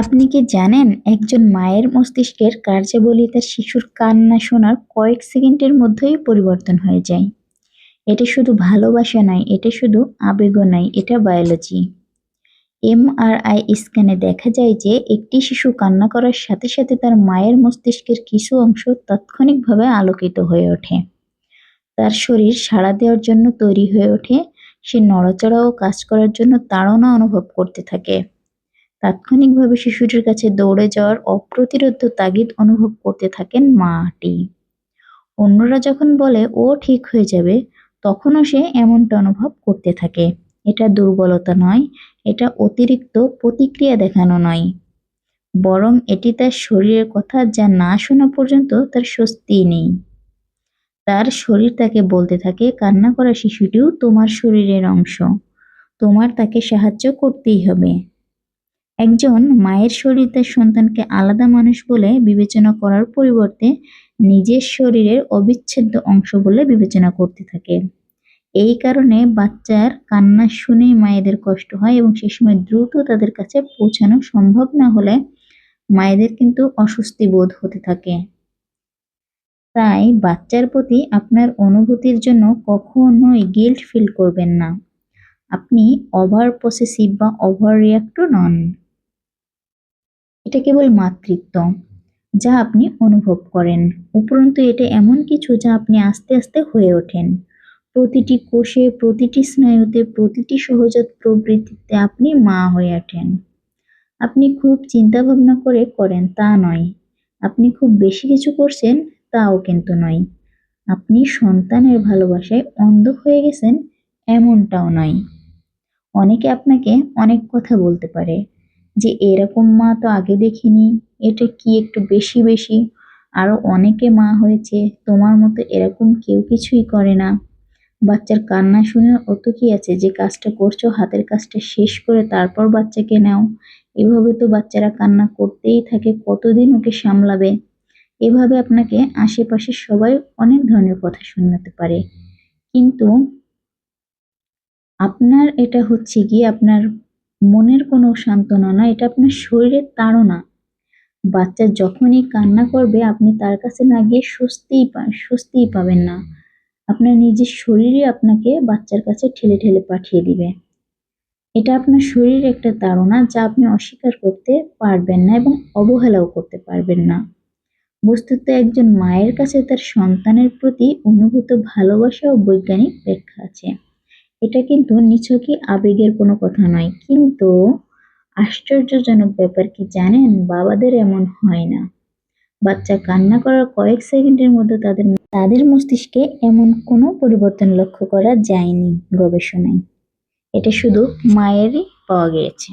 আপনি কি জানেন একজন মায়ের মস্তিষ্কের কার্যাবলী তার শিশুর কান্না শোনার কয়েক সেকেন্ডের মধ্যেই পরিবর্তন হয়ে যায়? এটা শুধু ভালোবাসা নয়, এটা শুধু আবেগও নয়, এটা বায়োলজি এমআরআই স্ক্যানে দেখা যায় যে একটি শিশু কান্না করার সাথে সাথে তার মায়ের মস্তিষ্কের কিছু অংশ তাৎক্ষণিকভাবে আলোকিত হয়ে ওঠে। তার শরীর সাড়া দেওয়ার জন্য তৈরি হয়ে ওঠে, সে নড়াচড়া ও কাজ করার জন্য তাড়না অনুভব করতে থাকে। তাৎক্ষণিকভাবে শিশুটির কাছে দৌড়ে যাওয়ার অপ্রতিরোধ্য তাগিদ অনুভব করতে থাকেন মাটি অন্যরা যখন বলে, ও ঠিক হয়ে যাবে, তখনও সে এমনটা অনুভব করতে থাকে। এটা দুর্বলতা নয়, এটা অতিরিক্ত প্রতিক্রিয়া দেখানো নয়। বরং এটি তার শরীরের কথা যা না শোনা পর্যন্ত তার স্বস্তি নেই। তার শরীর তাকে বলতে থাকে, কান্না করা শিশুটিও তোমার শরীরের অংশ। তোমার তাকে সাহায্য করতেই হবে। একজন মায়ের শরীর তার সন্তানকে আলাদা মানুষ বলে বিবেচনা করার পরিবর্তে নিজের শরীরের অবিচ্ছেদ্য অংশ বলে বিবেচনা করতে থাকে। এই কারণে বাচ্চার কান্না শুনেই মায়েদের কষ্ট হয় এবং সে সময় দ্রুত তাদের কাছে পৌঁছানো সম্ভব না হলে মায়েদের কিন্তু অস্বস্তি বোধ হতে থাকে। তাই বাচ্চার প্রতি আপনার অনুভূতির জন্য কখনোই গিল্ট ফিল করবেন না। আপনি ওভার পসেসিভ বা ওভার রিয়াক্টও নন। এটা কেবল মাতৃত্ব যা আপনি অনুভব করেন। উপরন্তু এটা এমন কিছু যা আপনি আস্তে আস্তে হয়ে ওঠেন। প্রতিটি কোষে, প্রতিটি স্নায়ুতে, প্রতিটি সহজাত প্রবৃত্তিতে আপনি মা হয়ে ওঠেন। আপনি খুব চিন্তা ভাবনা করে করেন তা নয়। আপনি খুব বেশি কিছু করছেন তাও কিন্তু নয়। আপনি সন্তানের ভালোবাসায় অন্ধ হয়ে গেছেন এমনটাও নয়। অনেকে আপনাকে অনেক কথা বলতে পারে। যে এরকম মা তো আগে দেখিনি, এটা কি একটু বেশি বেশি? আরও অনেকে মা হয়েছে, তোমার মতো এরকম কেউ কিছুই করে না। বাচ্চার কান্না শুনে অত কি আছে যে কাজটা করছ, হাতের কাজটা শেষ করে তারপর বাচ্চাকে নাও? এভাবে তো বাচ্চারা কান্না করতেই থাকে, কতদিন ওকে সামলাবে? এভাবে আপনাকে আশেপাশে সবাই অনেক ধরনের কথা শোনাতে পারে। কিন্তু আপনার এটা হচ্ছে গিয়ে আপনার মনের কোনো সান্ত্বনা না, এটা আপনার শরীরের তাড়না। বাচ্চা যখনই কান্না করবে, আপনি তার কাছে না গিয়ে স্বস্তিই পা, স্বস্তিই পাবেন না। আপনার নিজের শরীরই আপনাকে বাচ্চার কাছে ঠেলে ঠেলে পাঠিয়ে দিবে। এটা আপনার শরীরের একটা তাড়না যা আপনি অস্বীকার করতে পারবেন না এবং অবহেলাও করতে পারবেন না। বস্তুত একজন মায়ের কাছে তার সন্তানের প্রতি অনুভূত ভালোবাসা ও বৈজ্ঞানিক ব্যাখ্যা আছে। এটা কিন্তু নিছকই আবেগের কোনো কথা নয়। কিন্তু আশ্চর্যজনক ব্যাপার কি জানেন? বাবাদের এমন হয় না। বাচ্চা কান্না করার কয়েক সেকেন্ডের মধ্যে তাদের তাদের মস্তিষ্কে এমন কোনো পরিবর্তন লক্ষ্য করা যায়নি গবেষণায়। এটা শুধু মায়েরই পাওয়া গিয়েছে।